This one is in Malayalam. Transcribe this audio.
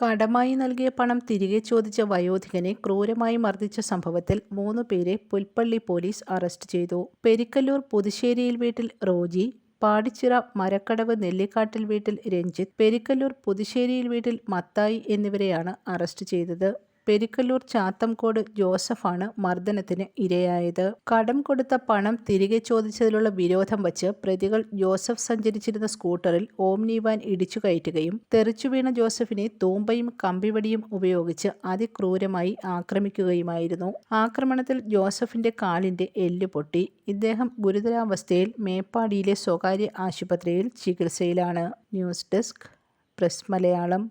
കടമായി നൽകിയ പണം തിരികെ ചോദിച്ച വയോധികനെ ക്രൂരമായി മർദ്ദിച്ച സംഭവത്തിൽ മൂന്ന് പേരെ പുൽപ്പള്ളി പോലീസ് അറസ്റ്റ് ചെയ്തു. പെരിക്കല്ലൂർ പുതുശ്ശേരിയിൽ വീട്ടിൽ റോജി പാടിച്ചിറ മരക്കടവ് നെല്ലിക്കാട്ടിൽ വീട്ടിൽ രഞ്ജിത്ത് പെരിക്കല്ലൂർ പുതുശ്ശേരിയിൽ വീട്ടിൽ മത്തായി എന്നിവരെയാണ് അറസ്റ്റ് ചെയ്തത്. പെരിക്കല്ലൂർ ചാത്തംകോട് ജോസഫാണ് മർദ്ദനത്തിന് ഇരയായത്. കടം കൊടുത്ത പണം തിരികെ ചോദിച്ചതിലുള്ള വിരോധം വച്ച് പ്രതികൾ ജോസഫ് സഞ്ചരിച്ചിരുന്ന സ്കൂട്ടറിൽ ഓംനി വാൻ ഇടിച്ചു കയറ്റുകയും തെറിച്ചുവീണ ജോസഫിനെ തൂമ്പയും കമ്പിവടിയും ഉപയോഗിച്ച് അതിക്രൂരമായി ആക്രമിക്കുകയുമായിരുന്നു. ആക്രമണത്തിൽ ജോസഫിന്റെ കാലിന്റെ എല്ല് പൊട്ടി. ഇദ്ദേഹം ഗുരുതരാവസ്ഥയിൽ മേപ്പാടിയിലെ സ്വകാര്യ ആശുപത്രിയിൽ ചികിത്സയിലാണ്. News desk press Malayalam.